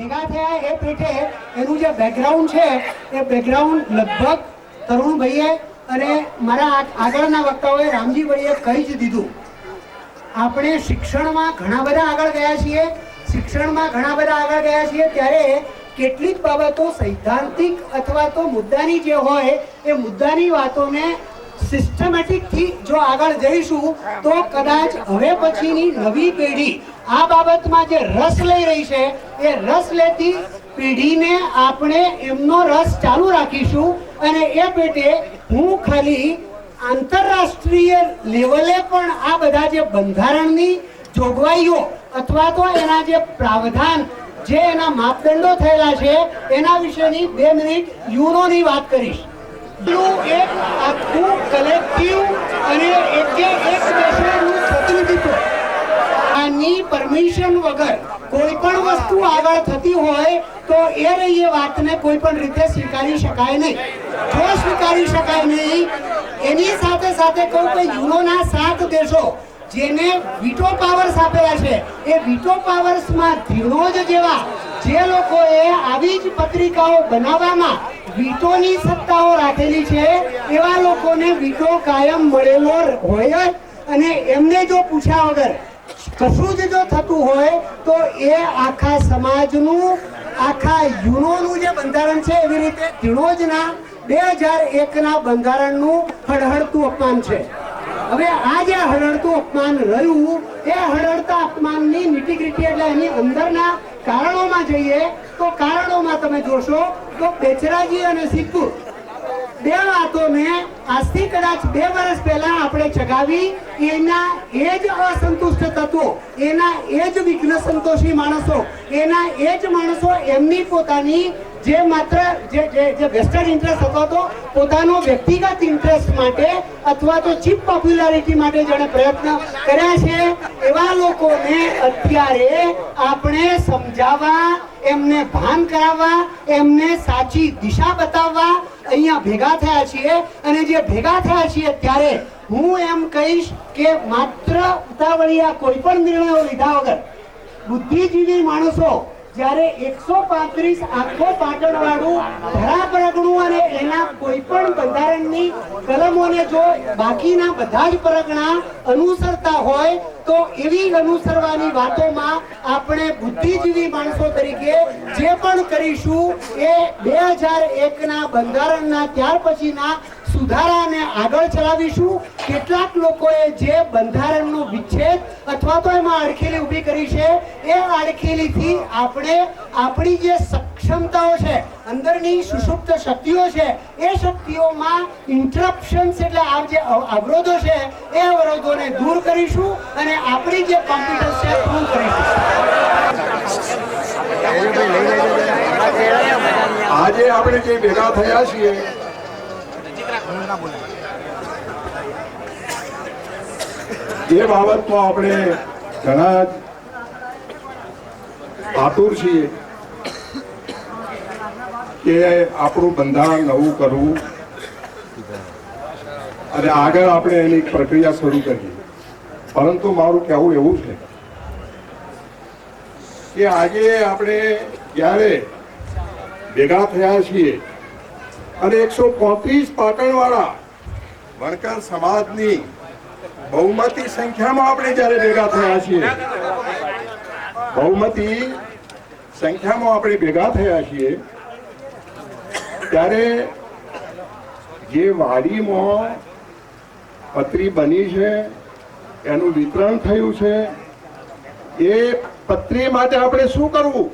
ભેગા થયા એ પેટે એનું જે બેકગ્રાઉન્ડ છે, એ બેકગ્રાઉન્ડ લગભગ તરુણભાઈએ અને મારા આગળના વક્તાઓએ રામજીભાઈએ કહી જ દીધું. આપણે શિક્ષણમાં ઘણા બધા આગળ ગયા છીએ, શિક્ષણમાં ઘણા બધા આગળ ગયા છીએ, ત્યારે કેટલીક બાબતો સૈદ્ધાંતિક અથવા તો મુદ્દાની જે હોય, એ મુદ્દાની વાતોને સિસ્ટમેટિકથી જો આગળ જઈશું, તો કદાચ હવે પછીની નવી પેઢી આ બાબતમાં જે રસ લઈ રહી છે, એ રસ લેતી પેઢીને આપણે એમનો રસ ચાલુ રાખીશું અને એ પેટે હું ખાલી આંતરરાષ્ટ્રીય લેવલે પણ આ બધા જે બંધારણની જોગવાઈઓ અથવા તો એના જે પ્રાવધાન જે એના માપદંડો થયેલા છે, એના વિશેની બે મિનિટ યુનોની વાત કરીશ. એક આખું કલેક્ટિવ અને એકે એક દેશનું આની પરમિશન વગર કોઈ પણ વસ્તુ આગળ થતી હોય તો એ રહી એ વાતને કોઈ પણ રીતે સ્વીકારી શકાય નહીં. જો સ્વીકારી શકાય નહીં, એની સાથે સાથે કહું કે યુનોના સાત દેશો જેને વીટો પાવર્સ આપેલા છે, એ વીટો પાવર્સમાં ધીણોજ જેવા જે લોકોએ આવી જ પત્રિકાઓ બનાવવામાં વીટોની સત્તાઓ રાખેલી છે, એવા લોકોને વીટો કાયમ મળેલો હોય અને એમને જો પૂછ્યા વગર કશું જ જો થતું હોય તો એ આખા સમાજનું, આખા યુનોનું જે બંધારણ છે એવી રીતે ધીણોજના બે હજાર એકના બંધારણનું હળહળતું અપમાન છે. હવે આ જે હળહળતું અપમાન રહ્યું, એ હળહળતા અપમાનની નીટીગ્રીટી એટલે એની અંદરના કારણોમાં જઈએ તો કારણોમાં તમે જોશો તો બેચરાજી અને સિદ્ધપુર બે વાતોને આજથી કદાચ બે વર્ષ પહેલા આપણે ચગાવી, એના એ જ અસંતુષ્ટ તત્વો, એના એ જ વિઘ્ન સંતોષી માણસો, એના એ જ માણસો એમની પોતાની જે માત્ર જે જે વેસ્ટર્ન ઇન્ટરેસ્ટ હતો તો પોતાનો વ્યક્તિગત ઇન્ટરેસ્ટ માટે અથવા તો ચીપ પોપ્યુલારિટી માટે જેણે પ્રયત્ન કર્યા છે, એવા લોકોને અત્યારે આપણે સમજાવવા, એમને ભાન કરાવવા, એમને સાચી દિશા બતાવવા અહીંયા ભેગા થયા છીએ અને જે ભેગા થયા છીએ ત્યારે હું એમ કહીશ કે માત્ર ઉતાવળિયા કોઈ પણ નિર્ણયો લીધા વગર બુદ્ધિજીવી માણસો જ્યારે એકસો પાંત્રીસ આખો પાટણ વાળું ધરાપરગણું અને એના કોઈ પણ બંધારણની કલમોને જો બાકીના બધા જ પરગણા અનુસરતા હોય, તો એવી અનુસરવાની વાતોમાં આપણે બુદ્ધિજીવી માણસો તરીકે જે પણ કરીશું, એ બે હજાર એકના બંધારણના ત્યાર પછીના સુધારાને આગળ ચલાવીશું. કેટલાક લોકોએ જે બંધારણનો વિચ્છેદ અથવા તો એમાં અડખેલી ઊભી કરી છે, એ અડખેલીથી આપણે આપણી જે સક્ષમતાઓ છે, અંદરની સુષુપ્ત શક્તિઓ છે, એ શક્તિઓમાં ઇન્ટરપ્શન્સ એટલે આ જે અવરોધો છે, એ અવરોધોને દૂર કરીશું અને આપણી જે કોમ્પ્યુટર્સ છે પૂરું કરીશું. આજે આપણે જે ભેગા થયા છીએ એ બાબતમાં આપણે ઘણા જ આતુર છીએ કે આપણું બંધારણ નવું કરવું અને આગળ આપણે એની પ્રક્રિયા શરૂ કરીએ. પરંતુ મારું કહેવું એવું છે કે આજે આપણે જ્યારે ભેગા થયા છીએ અને એકસો પોત્રીસ પાટણવાળા વણકર સમાજની બહુમતી સંખ્યામાં આપણે જ્યારે ભેગા થયા છીએ, બહુમતી સંખ્યામાં આપણે ભેગા થયા છીએ, ત્યારે જે વાડીમાં પત્રી બની છે, એનું વિતરણ થયું છે, એ પત્રી માટે આપણે શું કરવું?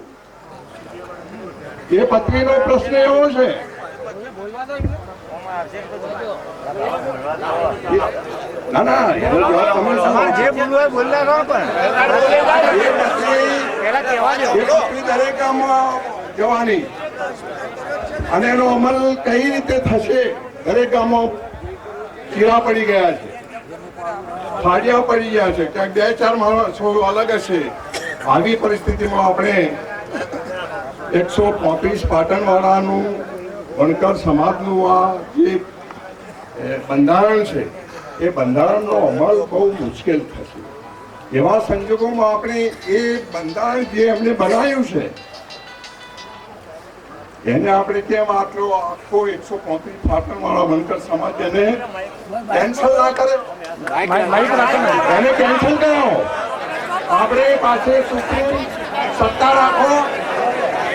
એ પત્રીનો પ્રશ્ન એવો છે ના ના જે બોલવું બોલના કરો પણ. દરેક જવાની અને એનો અમલ કઈ રીતે થશે? દરેક ગામો ચીરા પડી ગયા છે. ફાડિયા પડી ગયા છે. ક્યાંક બે ચાર માણસો અલગ હશે. આવી પરિસ્થિતિમાં આપણે એકસો પોત્રીસ પાટણવાળાનું વણકર સમાજનું આ જે બંધારણ છે, એ બંધારણનો અમલ બહુ મુશ્કેલ થશે. એવા સંજોગોમાં આપણે એ બંધારણ જે એમને બનાવ્યું છે, એને આપણે કેમ આટલો, આખો એકસો પોત્રીસ પાટણ વાળા વણકર સમાજ એને કેન્સલ ના કરે? એને કેન્સલ કરાવો. આપણે પાસે સુપ્રીમ સત્તા રાખો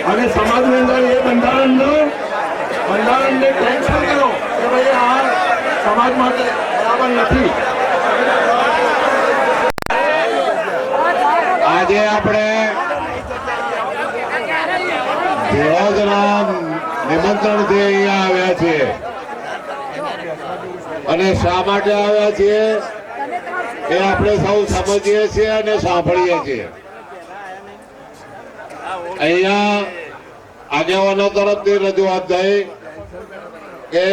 અને સમાજની અંદર એ બંધારણનો બંધારણને કેન્સલ કરો. કે ભાઈ આ સમાજ માટે બરાબર નથી. આજે આપણે ધીરજના નિમંત્રણથી અહીંયા આવ્યા છીએ. અને શા માટે આવ્યા છીએ? એ આપણે સૌ સમજીએ છીએ અને સાંભળીએ છીએ. અહીંયા આગેવાનો તરફથી રજૂઆત થઈ. કે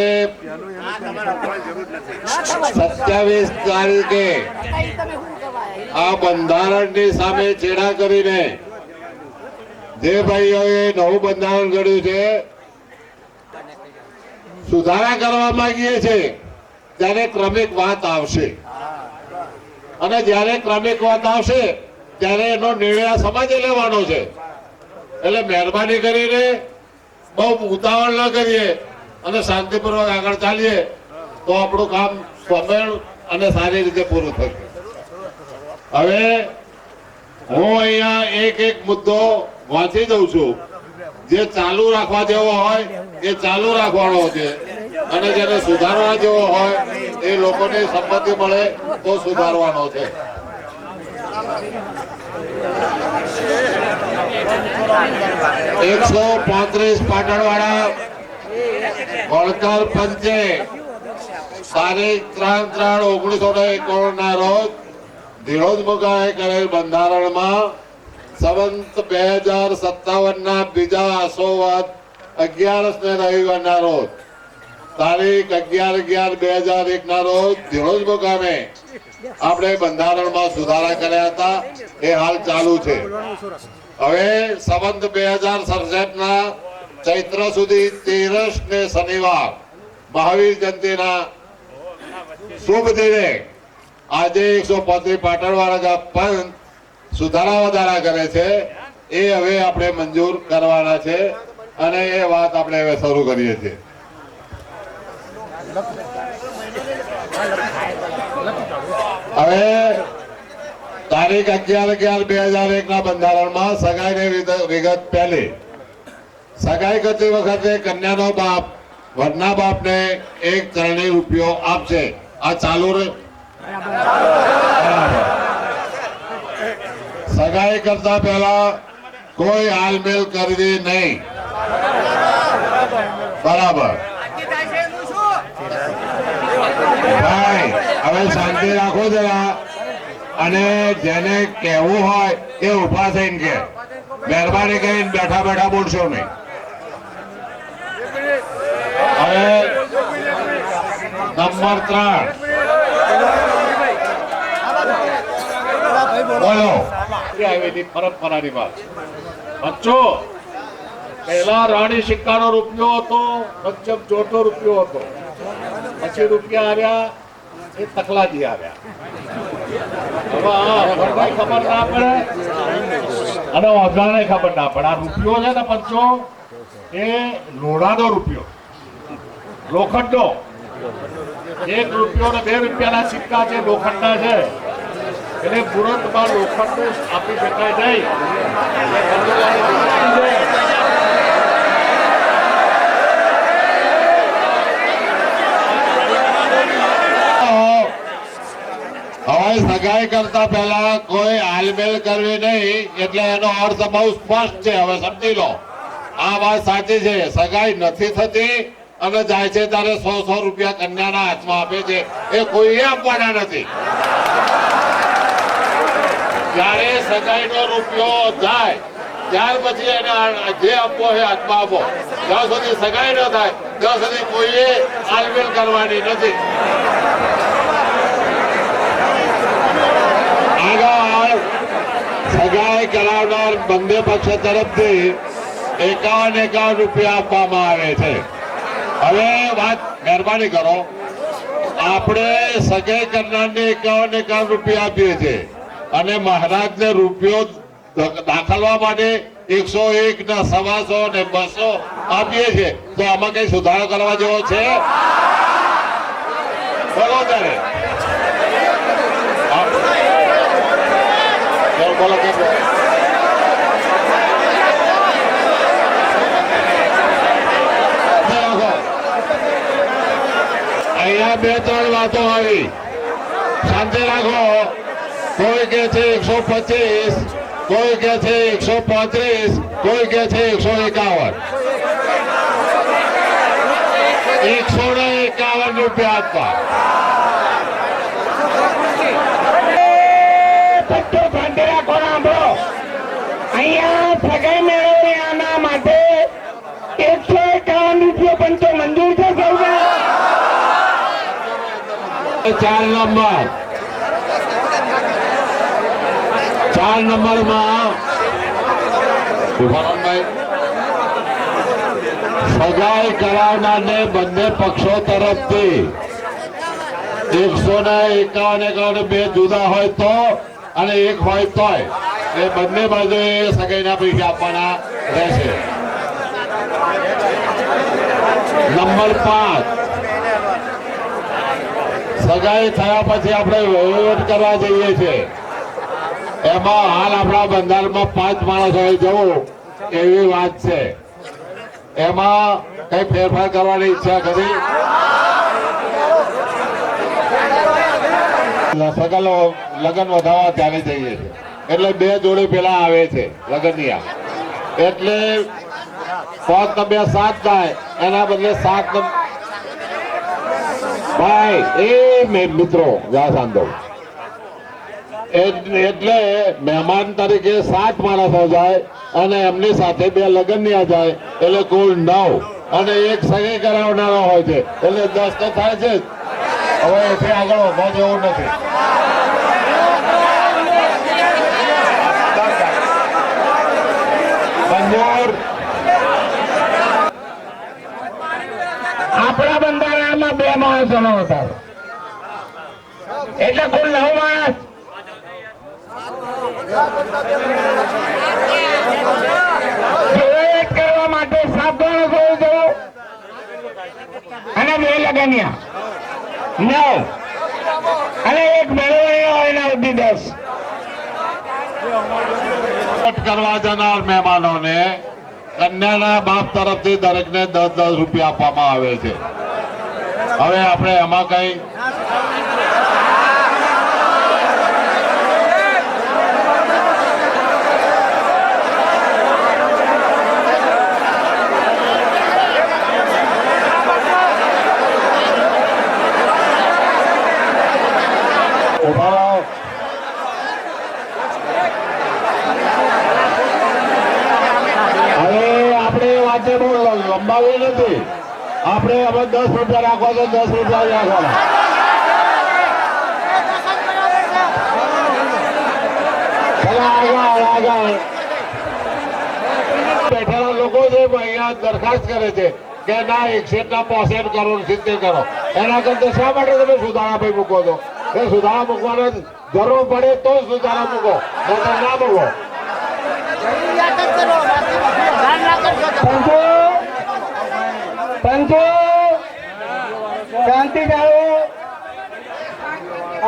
સત્યાવીસ તારીખે આ બંધારણની સામે છેડા કરીને જે ભાઈઓએ નવું બંધારણ ઘડ્યું છે, સુધારા કરવા માંગીએ છીએ, ત્યારે ક્રમિક વાત આવશે. અને જ્યારે ક્રમિક વાત આવશે, ત્યારે એનો નિર્ણય સમાજે લેવાનો છે. એટલે મહેરબાની કરીને બહુ ઉતાવળ ન કરીએ. અને શાંતિપૂર્વક આગળ ચાલીએ તો આપણું કામ સમેળ અને સારી રીતે પૂરું થશે. હવે હું અહીંયા એક એક મુદ્દો વાંચી દઉં છું. જે ચાલુ રાખવા જેવો હોય, એ ચાલુ રાખવાનો છે. અને જેને સુધારવા જેવો હોય, એ લોકોને સંમતિ મળે તો સુધારવાનો છે. એકસો પાંત્રીસ પાટણવાળા વળતર પંચે તારીખ ત્રણ ત્રણ ઓગણીસો ને એકાણું ના રોજ ધીરોજ મુકાએ કરેલ બંધારણમાં સંવંત બે હજાર સત્તાવન ના બીજા આસોવાદ અગિયારસ ને રવિવારના રોજ. તારીખ અગિયાર અગિયાર બે હજાર એક ના રોજ ધીરોજ મુકામે આપણે બંધારણમાં સુધારા કર્યા હતા. એ હાલ ચાલુ છે. હવે સંવંત બે હજાર સડસઠ ના ચૈત્ર સુધી તેરસ ને શનિવાર મહાવીર જયંતિના શુભ દિને આજે એકસો પાંત્રીસ પાટણવાળા પંથ સુધારા વધારા કરે છે, એ હવે આપણે મંજૂર કરવાના છે અને એ વાત આપણે હવે શરૂ કરીએ છીએ. હવે તારીખ અગિયાર અગિયાર બે હજાર એક ના બંધારણમાં સગાઈની વિધ- વિગત પહેલી સગાઈ કરતી વખતે કન્યાનો બાપ, વરના બાપને એક ચરણી રૂપિયો આપશે આ ચાલુ રહે. સગાઈ કરતા પહેલા કોઈ હાલમેલ કરવી નહીં. બરાબર. ભાઈ, હવે શાંતિ રાખો જરા. અને જેને કહેવું હોય એ ઊભા થઈને કે, મહેરબાની કરીને બેઠા બેઠા બોલશો નહીં. હવે નંબર ત્રણ બોલો આવેલી પરંપરાની વાત બચ્ચો પહેલા રાણી સિક્કાનો રૂપિયો હતો. પંચમ ચોથો રૂપિયો હતો પછી રૂપિયા આવ્યા એ તકલાજી આવ્યા હવે ખબર ના પડે અને ઓઝાને ખબર ના પડે આ રૂપિયો છે ને પંચો એ લોઢાનો રૂપિયો લોખંડનો. એક રૂપિયો ને બે રૂપિયાના સિક્કા છે, લોખંડના છે. એટલે તુરંતમાં લોખંડ આપી શકાય નહીં. હવે સગાઈ કરતા પહેલા કોઈ હાલમેલ કરવી નહીં, એટલે એનો અર્થ બહુ સ્પષ્ટ છે. હવે સમજી લો. આ વાત સાચી છે. સગાઈ નથી થતી અને જાય છે ત્યારે સો સો રૂપિયા કન્યાના હાથમાં આપે છે. એ કોઈએ આપવાના નથી. જ્યારે સગાઈનો રૂપિયો જાય, ત્યાર પછી એને જે આપવો એ હાથમાં આપો. જ્યાં સુધી સગાઈ ન થાય, ત્યાં સુધી કોઈએ હાલમેલ કરવાની નથી. આગળ, સગાઈ કરાવનાર બંને પક્ષ તરફથી એકાવન એકાવન રૂપિયા આપવામાં આવે છે. હવે વાત મહેરબાની કરો. આપણે સગાઈ કરનારને એકાવન એકાવન રૂપિયા આપીએ છીએ. અને મહારાજને રૂપિયો દાખલવા માટે એકસો એક ના સવાસો ને બસો આપીએ છીએ. તો આમાં કઈ સુધારો કરવા જેવો છે? બોલો ત્યારે. બોલો, બોલો કેમ બોલો? રાખો. બે, ત્રણ વાતો આવી શાંતિ રાખો. કોઈ કે છે એકસો પચીસ, કોઈ કે છે એકસો પાંત્રીસ, કોઈ કે છે એકસો એકાવન. એકસો ને એકાવન રૂપિયા આપવા. અહીંયા ચાર નંબર. ચાર નંબરમાં સગાઈ કરાવનારને બંને પક્ષો તરફથી એકસો ને એકાવન એકાવન બે જુદા હોય તો અને એક હોય તોય. એ બંને બાજુએ સગાઈના પૈસા આપવાના રહેશે. નંબર પાંચ. સગાઈ થયા પછી આપણે વહીવટ કરવા જઈએ છીએ. એમાં હાલ આપણા બંધારણમાં પાંચ માણસ હોય જવું, એવી વાત છે. એમાં કઈ ફેરફાર કરવાની ઈચ્છા કરી? સગલો લગ્ન વધારવા ત્યારે જઈએ છીએ. એટલે બે જોડી પેલા આવે છે, લગ્નિયા. એટલે પાંચ નંબર સાત થાય, એના બદલે સાત એટલે મહેમાન તરીકે સાત માણસો જાય અને એમની સાથે બે લગ્નિયા જાય, એટલે કુલ નવ. અને એક સગી કરાવનારો હોય છે, એટલે દસ તો થાય છે. હવે એથી આગળ વધવા જેવું નથી મંજૂર આપણા બંધારણમાં બે હતા. એટલે કુલ નવ માણસ. કરવા માટે સાત માણસ હોવું અને બે લગનિયા. નવ. અને એક મેળવણીઓ એના સુધી દસ. કરવા જનાર મહેમાનોને કન્યાના બાપ તરફથી દરેકને દસ દસ રૂપિયા આપવામાં આવે છે. હવે આપણે એમાં કઈ હવે આપણે વાતે બહુ લંબાવી નથી. આપણે હવે દસ રૂપિયા રાખવા તો દસ રૂપિયા રાખવાના. બેઠેલા લોકો છે અહીંયા દરખાસ્ત કરે છે કે ના એકસઠ ના પોસઠ કરો સિત્તેર કરો. એના કરતા શા માટે તમે સુધારા ભાઈ મૂકો છો? એ સુધારા મૂકવાનો જરૂર પડે તો સુધારા મૂકો તો ના મૂકો. પંચો શાંતિ જાળવો.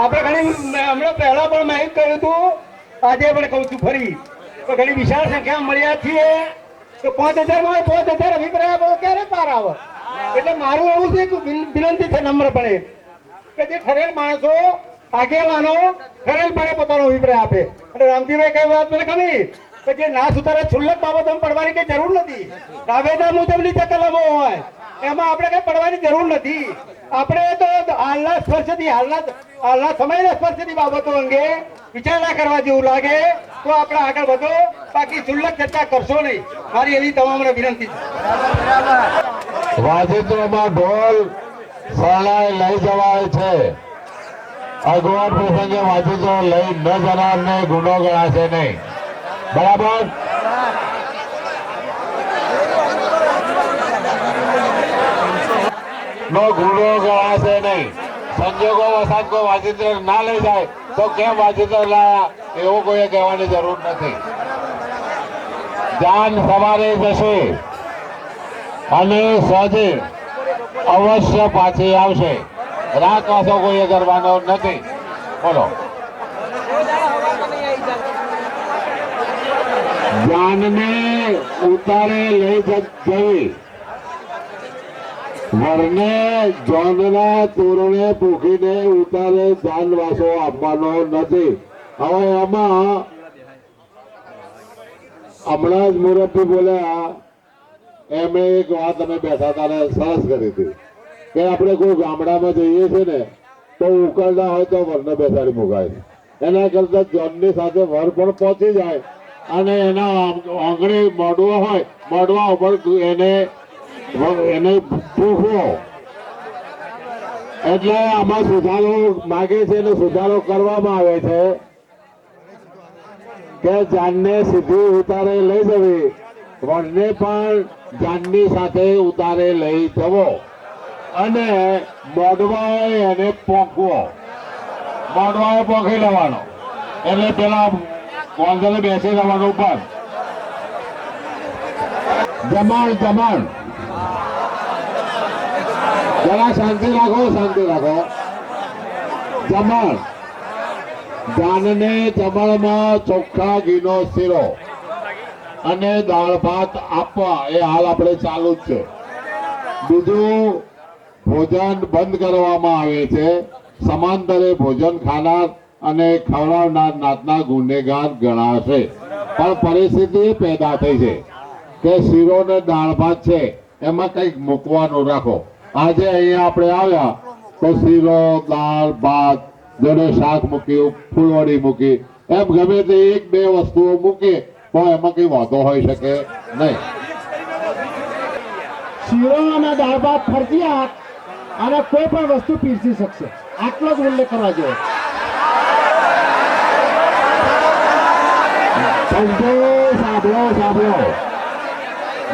આપણે ઘણી હમણાં પહેલા પણ માહિત કહ્યું હતું, આજે પણ કહું છું ફરી તો ઘણી વિશાળ સંખ્યા મળ્યા છીએ. તો પાંચ હજારમાં પાંચ હજાર અભિપ્રાય આપો, ક્યારે પાર આવે? એટલે મારું એવું છે વિનંતી છે નમ્રપણે, કે જે ઠરેલ માણસો, આગેવાનો ખરેલપણે પોતાનો અભિપ્રાય આપે. અને રામજીભાઈ કઈ વાત મને ખબર કે જે ના સુધારે છુલ્લક બાબતોમાં પડવાની કઈ જરૂર નથી. કાવેદા મુજબની જે કલમો હોય એમાં આપણે કઈ પડવાની જરૂર નથી. આપણે તો હાલના સ્પર્શથી, હાલના હાલના સમયના સ્પર્શથી બાબતો અંગે વિચારણા કરવા જેવું લાગે, તો આપણે આગળ વધો. બાકી છુલ્લક ચર્ચા કરશો નહીં. મારી એવી તમામને વિનંતી છે. વાજિંત્રોમાં ઢોલ શરણાઈ લઈ જવાય છે. અગવડ પ્રસંગે વાજિત્રો લઈ ન જનારને ગુનો ગણાશે નહીં. બરાબર? નો ગુનો ગણાશે નહીં. સંજોગો વસાત કોઈ વાજિંત્ર ના લઈ જાય, તો કેમ વાજિંત્ર લાયા? એવું કોઈએ કહેવાની જરૂર નથી. જાન સવારે જશે અને સહજે અવશ્ય પાછી આવશે. રાત વાસો કોઈએ કરવાનો નથી. બોલો. જાનને ઉતારે લઈ જવી. વરને જોનના તોરણે પૂખીને ઉતારે જાનવાસો આપવાનો નથી. હવે એમાં હમણાં જ મુરબ્બી બોલ્યા, એમણે એક વાત અમે બેઠા તારે સરસ કરી હતી. કે આપણે કોઈ ગામડામાં જઈએ છીએ ને, તો ઉકળના હોય તો વરને બેસાડી મુકાય. એના કરતા જોનની સાથે વર પણ પહોંચી જાય. અને એના આંગળી મોડવો હોય મોડવા ઉપર એને એને પૂછવો એટલે આમાં સુધારો માગે છે અને સુધારો કરવામાં આવે છે. કે જાનને સીધી ઉતારે લઈ જવી. વણને પણ જાનની સાથે ઉતારે લઈ જવો. અને મોડવાએ એને પોંકવો. મોડવાએ પોંખી લેવાનો. એટલે પેલા કોંસલે બેસી રહેવાનું પણ જમાણ જમાણ જરા શાંતિ રાખો શાંતિ રાખો. જમણ. જાનને જમણમાં ચોખ્ખા ઘીનો શીરો અને દાળ ભાત આપવા, એ હાલ આપણે ચાલુ જ છે. બીજું, ભોજન બંધ કરવામાં આવે છે. સમાંતરે ભોજન ખાનાર અને ખવડાવનાર નાતના ગુનેગાર ગણાશે. પણ પરિસ્થિતિ પેદા થઈ છે કે શીરો ને દાળ ભાત છે, એમાં કંઈક મૂકવાનું રાખો. આજે અહીંયા આપણે આવ્યા. તો શીરો દાળ, ભાત, જોડે શાક મૂક્યું ફૂલવડી મૂકી. એમ ગમે તે એક બે વસ્તુઓ મૂકીએ તો એમાં કઈ વાંધો હોઈ શકે નહીં. શીરો અને દાળ, ભાત ફરજિયાત અને કોઈ પણ વસ્તુ પીરસી શકશે. આટલો જ ઉલ્લેખ કરવા જોઈએ સાંભળો સાંભળો.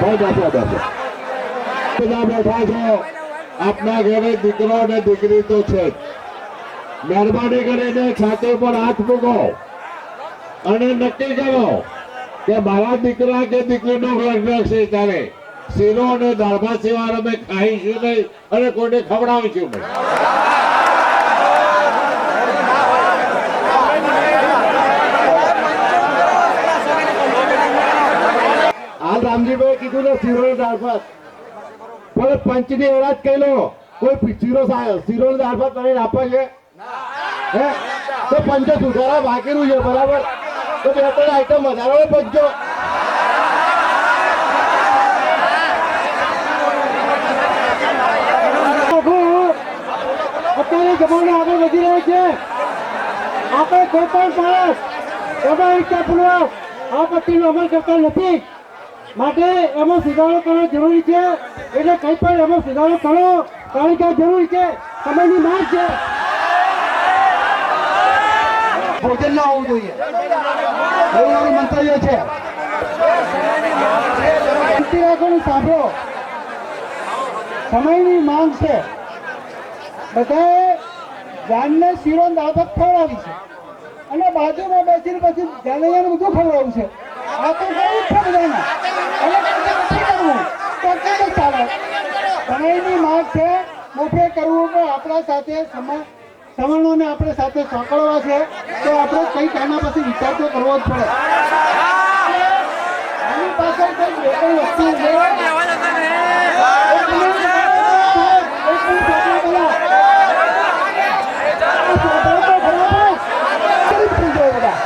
ભાઈ બેસો બેસો બેઠા છો આપના ઘરે દીકરો અને દીકરી તો છે મહેરબાની કરીને છાતી પર હાથ મૂકો અને નક્કી કરો કે મારા દીકરા કે દીકરીનો લગ્ન છે ત્યારે શીરો અને દાળભાત સિવાય અમે ખાઈશું નહીં અને કોઈને ખવડાવીશું નહીં. રામજીભાઈ કીધું ને શીરો દાળ ભાત પણ પંચની એવડા જ કહી લો. કોઈ શીરો શીરો દાળ કરીને આપે છે. હે? તો પંચો સુધારા બાકીનું છે, બરાબર? તો બે ત્રણ આઈટમ વધારો પંચો. અત્યારે જમાનો આગળ વધી રહ્યો છે. આપણે કોઈ પણ માણસ, એમાં આ આપત્તિનો અમલ કરતા નથી. માટે એમાં સુધારો કરવો જરૂરી છે. એટલે કંઈ પણ એમાં સુધારો કરો કારણ કે જરૂરી છે. સમયની માંગ છે. ભોજન ના હોવું જોઈએ. એવું મારું મંતવ્ય છે. શાંતિ રાખવાનું સાંભળો. સમયની માંગ છે. બધાએ જાનને શીરો ભાત ખવડાવી છે. અને બાજુમાં બેસીને પછી જાનૈયાને બધું ખવડાવ્યું છે. આ તો છે બધાને અને કરવું તો ચાલે સમયની માંગ છે મોફે કરવું પણ આપણા સાથે સમય સવર્ણોને આપણે સાથે સાંકળવા છે. તો આપણે કંઈક એના પછી વિચાર તો કરવો જ પડે આની પાછળ કંઈક બે ત્રણ વસ્તુ છે એક મિનિટ, એક મિનિટ આપણે બોલો. આ સાંભળો તો ખરા બસ. કેમ થઈ જાય બધા?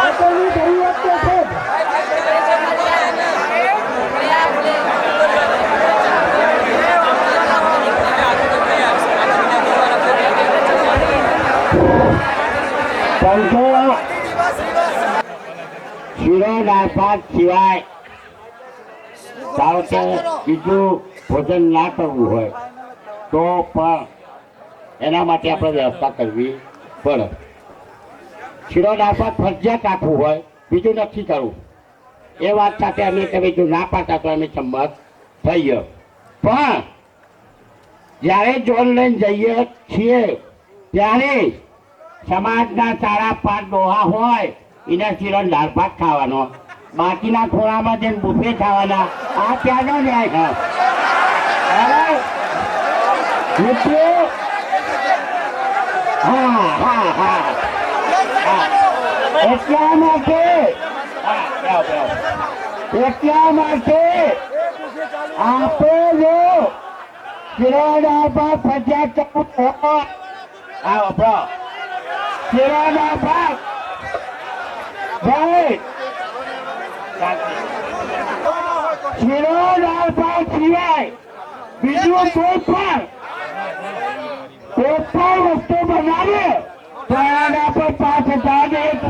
આગળની જરૂરિયાત તો છે જ. પંખો શીરો દાળ ભાત સિવાય ધારો કે બીજું ભોજન ના કરવું હોય તો પણ એના માટે આપણે વ્યવસ્થા કરવી પડે. શીરો દાળ ફરજિયાત આપવું હોય, બીજું નથી કરવું. એ વાત સાથે અમે તમે જો ના પાડતા તો અમે સંમત થઈ ગયો પણ જ્યારે જોન લઈને જઈએ છીએ, ત્યારે સમાજના સારા પાંચ ડોહા હોય, એના શીરો દાળ ભાત ખાવાનો બાકીના ખોળામાં જઈને બુફે ખાવાના આ ક્યાંનો ન્યાય છે મિત્રો હા હા હા હા. એટલા માટે હા, જાઓ, જાઓ. એટલા માટે આપણે જો કિરાના ભાવ ફજ્યા ચૌદ હોય હા વપરો કિરાના કિરાના ભાવ સિવાય બીજું કોઈ પણ કોઈ પણ વસ્તુ બનાવે તો એના પર પાંચ હજાર ને એક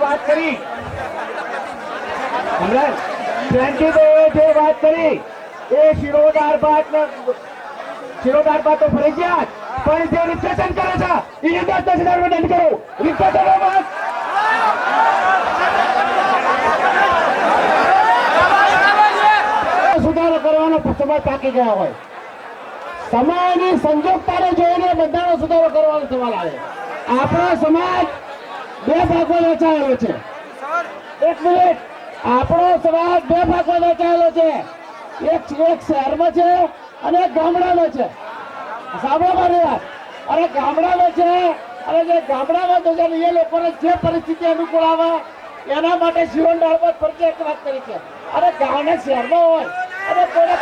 વાત કરી. હમણાં પ્રેમજીભાઈએ જે વાત કરી. એ શિરોધાર ભાત શિરોધાર ભાત તો ફરજિયાત પણ જે રિસેશન કરે છે એ દસ દસ હજાર દંડ કરો. રિપ્રેઝન્ટ બસ. સુધારો કરવાનો સમય પાકી ગયા હોય. સમાજની સંજોગતાને જોઈને બધાનો સુધારો કરવાનો સવાલ આવે. આપણો સમાજ બે ભાગો વહેંચાયેલો છે. એક મિનિટ. આપણો સમાજ બે ભાગો વહેંચાયેલો છે. એક એક શહેરમાં છે અને એક ગામડામાં છે. સાંભળો મારી વાત. અને ગામડામાં છે અને જે ગામડામાં તો છે એ લોકોને જે પરિસ્થિતિ અનુકૂળ આવે, એના માટે જીવન ડાળમાં ફરજિયાત વાત કરી છે. અને ગામના શહેરમાં હોય અને કોઈને